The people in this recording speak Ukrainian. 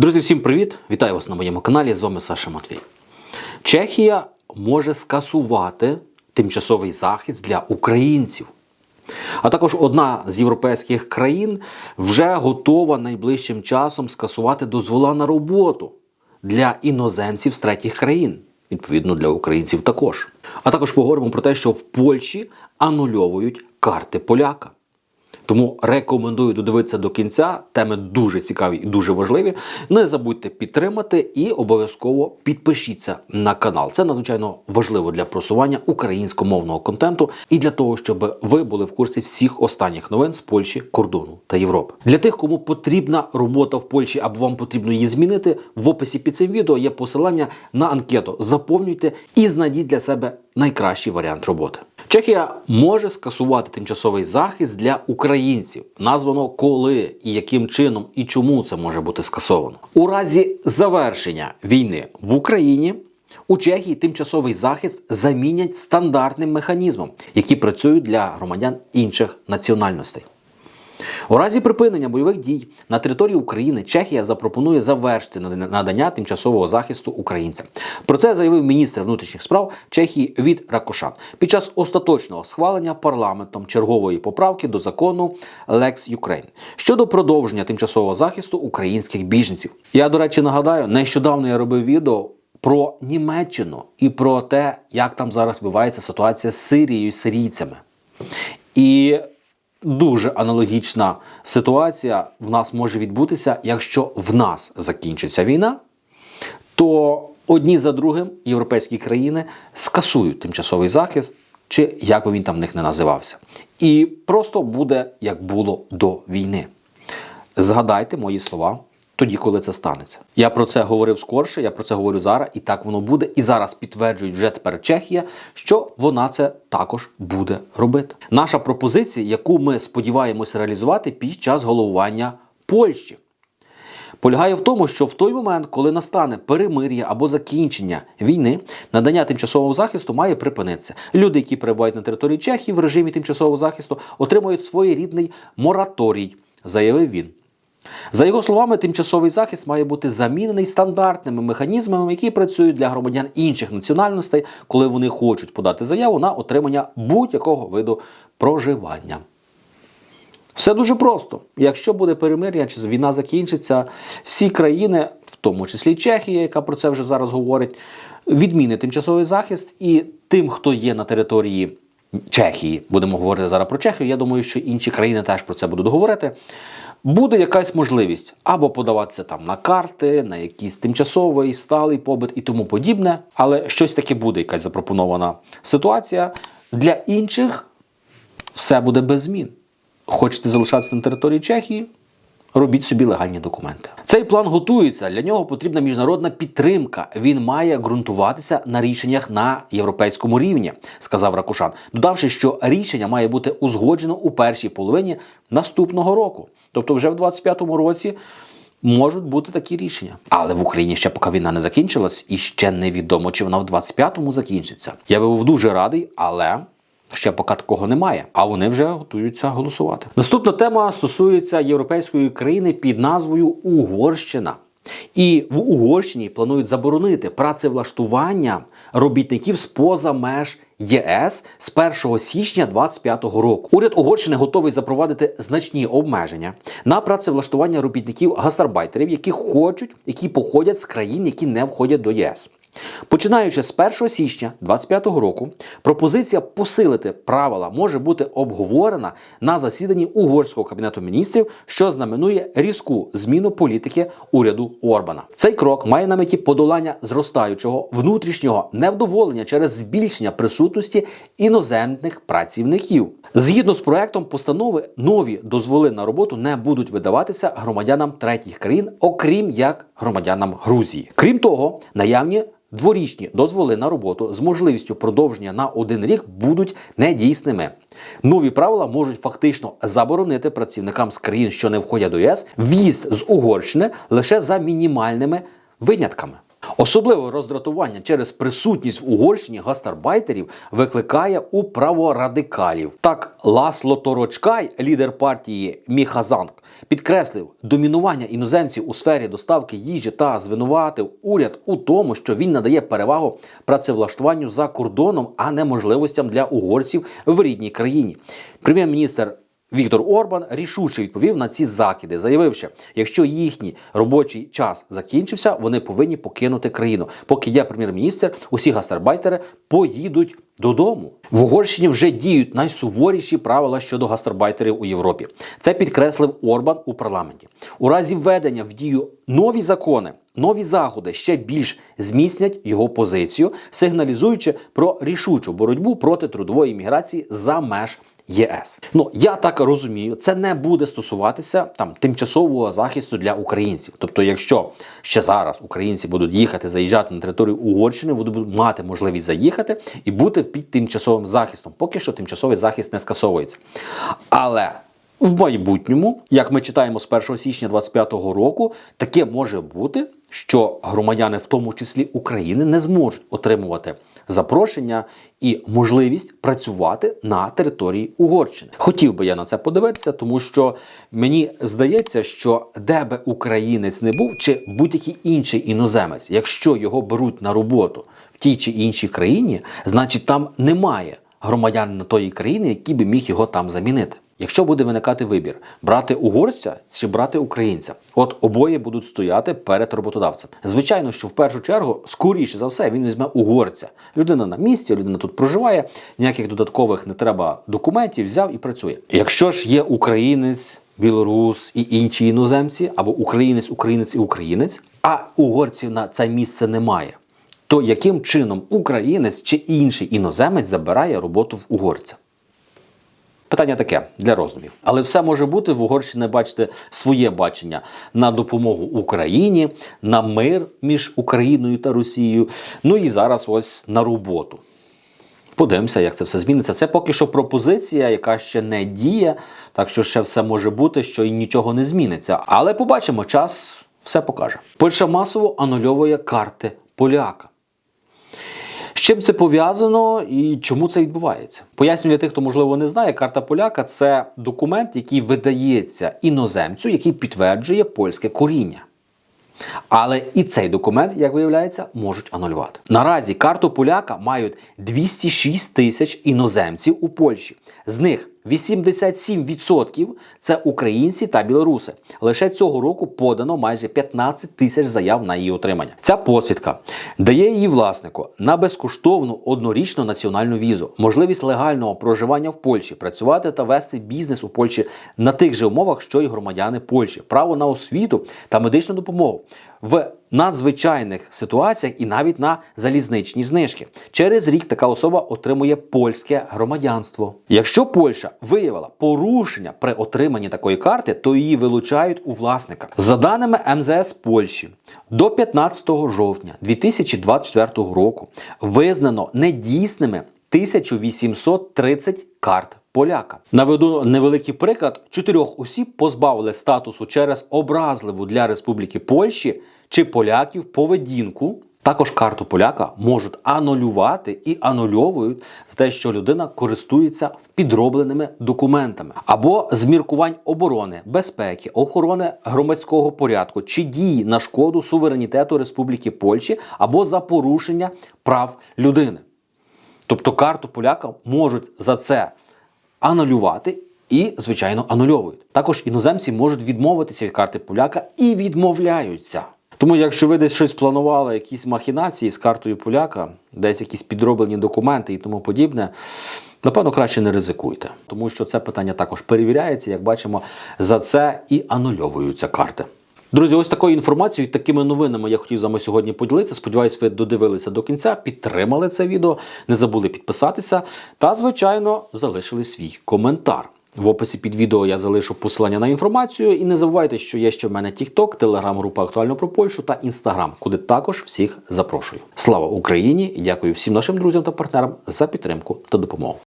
Друзі, всім привіт! Вітаю вас на моєму каналі. З вами Саша Матвій. Чехія може скасувати тимчасовий захист для українців. А також одна з європейських країн вже готова найближчим часом скасувати дозвола на роботу для іноземців з третіх країн. Відповідно, для українців також. А також поговоримо про те, що в Польщі анульовують карти поляка. Тому рекомендую додивитися до кінця. Теми дуже цікаві і дуже важливі. Не забудьте підтримати і обов'язково підпишіться на канал. Це надзвичайно важливо для просування українськомовного контенту і для того, щоб ви були в курсі всіх останніх новин з Польщі, кордону та Європи. Для тих, кому потрібна робота в Польщі або вам потрібно її змінити, в описі під цим відео є посилання на анкету. Заповнюйте і знайдіть для себе найкращий варіант роботи. Чехія може скасувати тимчасовий захист для українців. Названо коли і яким чином і чому це може бути скасовано. У разі завершення війни в Україні у Чехії тимчасовий захист замінять стандартним механізмом, які працюють для громадян інших національностей. У разі припинення бойових дій на території України Чехія запропонує завершити надання тимчасового захисту українцям. Про це заявив міністр внутрішніх справ Чехії Від Ракошан під час остаточного схвалення парламентом чергової поправки до закону Lex Ukraine щодо продовження тимчасового захисту українських біженців. Я, до речі, нагадаю, нещодавно я робив відео. Про Німеччину і про те, як там зараз відбувається ситуація з Сирією і сирійцями. І дуже аналогічна ситуація в нас може відбутися, якщо в нас закінчиться війна, то одні за другим європейські країни скасують тимчасовий захист, чи як би він там в них не називався. І просто буде як було до війни. Згадайте мої слова. Тоді, коли це станеться, я про це говорив скорше. Я про це говорю зараз, і так воно буде. І зараз підтверджують вже тепер Чехія, що вона це також буде робити. Наша пропозиція, яку ми сподіваємося реалізувати під час головування Польщі, полягає в тому, що в той момент, коли настане перемир'я або закінчення війни, надання тимчасового захисту має припинитися. Люди, які перебувають на території Чехії в режимі тимчасового захисту, отримують своєрідний мораторій, заявив він. За його словами, тимчасовий захист має бути замінений стандартними механізмами, які працюють для громадян інших національностей, коли вони хочуть подати заяву на отримання будь-якого виду проживання. Все дуже просто. Якщо буде перемир'я чи війна закінчиться, всі країни, в тому числі Чехія, яка про це вже зараз говорить, відмінить тимчасовий захист, і тим, хто є на території Чехії, будемо говорити зараз про Чехію. Я думаю, що інші країни теж про це будуть говорити буде якась можливість або подаватися там на карти, на якийсь тимчасовий сталий побит і тому подібне. Але щось таке буде, якась запропонована ситуація. Для інших все буде без змін. Хочете залишатися на території Чехії? Робіть собі легальні документи. Цей план готується. Для нього потрібна міжнародна підтримка. Він має ґрунтуватися на рішеннях на європейському рівні, сказав Ракушан, додавши, що рішення має бути узгоджено у першій половині наступного року. Тобто, вже в 25-му році можуть бути такі рішення. Але в Україні ще поки війна не закінчилась, і ще невідомо, чи вона в 25-му закінчиться. Я би був дуже радий, але. Ще поки такого немає, а вони вже готуються голосувати. Наступна тема стосується європейської країни під назвою Угорщина. І в Угорщині планують заборонити працевлаштування робітників з поза меж ЄС з 1 січня 2025 року. Уряд Угорщини готовий запровадити значні обмеження на працевлаштування робітників гастарбайтерів, які хочуть, які походять з країн, які не входять до ЄС. Починаючи з 1 січня 2025 року, пропозиція посилити правила може бути обговорена на засіданні угорського кабінету міністрів, що знаменує різку зміну політики уряду Орбана. Цей крок має на меті подолання зростаючого внутрішнього невдоволення через збільшення присутності іноземних працівників. Згідно з проектом постанови, нові дозволи на роботу не будуть видаватися громадянам третіх країн, окрім як громадянам Грузії. Крім того, наявні Дворічні дозволи на роботу з можливістю продовження на один рік будуть недійсними. Нові правила можуть фактично заборонити працівникам з країн, що не входять до ЄС, в'їзд з Угорщини лише за мінімальними винятками. Особливе роздратування через присутність в Угорщині гастарбайтерів викликає у праворадикалів. Так, Ласло Торочкай, лідер партії Міхазанг, підкреслив домінування іноземців у сфері доставки їжі та звинуватив уряд у тому, що він надає перевагу працевлаштуванню за кордоном, а не можливостям для угорців в рідній країні. Прем'єр-міністр Віктор Орбан рішуче відповів на ці закиди, заявивши, якщо їхній робочий час закінчився, вони повинні покинути країну. Поки є прем'єр-міністр, усі гастарбайтери поїдуть додому. В Угорщині вже діють найсуворіші правила щодо гастарбайтерів у Європі. Це підкреслив Орбан у парламенті. У разі введення в дію нові закони, нові заходи ще більш зміцнять його позицію, сигналізуючи про рішучу боротьбу проти трудової міграції за меж. ЄС. Ну я так розумію, це не буде стосуватися там тимчасового захисту для українців. Тобто, якщо ще зараз українці будуть їхати, заїжджати на територію Угорщини, будуть мати можливість заїхати і бути під тимчасовим захистом. Поки що тимчасовий захист не скасовується. Але в майбутньому, як ми читаємо з 1 січня 2025 року, таке може бути, що громадяни, в тому числі України, не зможуть отримувати запрошення і можливість працювати на території Угорщини. Хотів би я на це подивитися, тому що мені здається, що де би українець не був, чи будь-який інший іноземець, якщо його беруть на роботу в тій чи іншій країні, значить там немає громадянина тої країни, який би міг його там замінити. Якщо буде виникати вибір брати угорця чи брати українця, от обоє будуть стояти перед роботодавцем. Звичайно, що в першу чергу, скоріше за все, він візьме угорця. Людина на місці, людина тут проживає, ніяких додаткових не треба документів, взяв і працює. Якщо ж є українець, білорус і інші іноземці, або українець, українець і українець, а угорців на це місце немає. То яким чином українець чи інший іноземець забирає роботу в угорця? Питання таке для роздумів. Але все може бути в Угорщині, бачите, своє бачення на допомогу Україні, на мир між Україною та Росією. Ну і зараз ось на роботу. Подивимося, як це все зміниться. Це поки що пропозиція, яка ще не діє, так що ще все може бути, що і нічого не зміниться. Але побачимо, час все покаже. Польща масово анульовує карти поляка. З чим це пов'язано і чому це відбувається? Поясню для тих, хто можливо не знає, карта поляка це документ, який видається іноземцю, який підтверджує польське коріння. Але і цей документ, як виявляється, можуть анулювати. Наразі карту поляка мають 206 тисяч іноземців у Польщі. З них 87% це українці та білоруси. Лише цього року подано майже 15 тисяч заяв на її отримання. Ця посвідка дає її власнику на безкоштовну однорічну національну візу, можливість легального проживання в Польщі, працювати та вести бізнес у Польщі на тих же умовах, що й громадяни Польщі, право на освіту та медичну допомогу. В надзвичайних ситуаціях і навіть на залізничні знижки. Через рік така особа отримує польське громадянство. Якщо Польща виявила порушення при отриманні такої карти, то її вилучають у власника. За даними МЗС Польщі, до 15 жовтня 2024 року визнано недійсними 1830 карт поляка. Наведу невеликий приклад: чотирьох осіб позбавили статусу через образливу для Республіки Польщі чи поляків поведінку. Також карту поляка можуть анулювати і анульовують за те, що людина користується підробленими документами або з міркувань оборони, безпеки, охорони громадського порядку чи дії на шкоду суверенітету Республіки Польщі або за порушення прав людини. Тобто карту поляка можуть за це анулювати і, звичайно, анульовують. Також іноземці можуть відмовитися від карти поляка і відмовляються. Тому, якщо ви десь щось планували, якісь махінації з картою поляка, десь якісь підроблені документи і тому подібне, напевно, краще не ризикуйте, тому що це питання також перевіряється, як бачимо, за це і анульовуються карти. Друзі, ось такою інформацією, такими новинами я хотів з вами сьогодні поділитися. Сподіваюсь, ви додивилися до кінця, підтримали це відео, не забули підписатися та, звичайно, залишили свій коментар. В описі під відео я залишу посилання на інформацію. І не забувайте, що є ще в мене TikTok, телеграм-група актуально про Польщу та Інстаграм, куди також всіх запрошую. Слава Україні і дякую всім нашим друзям та партнерам за підтримку та допомогу.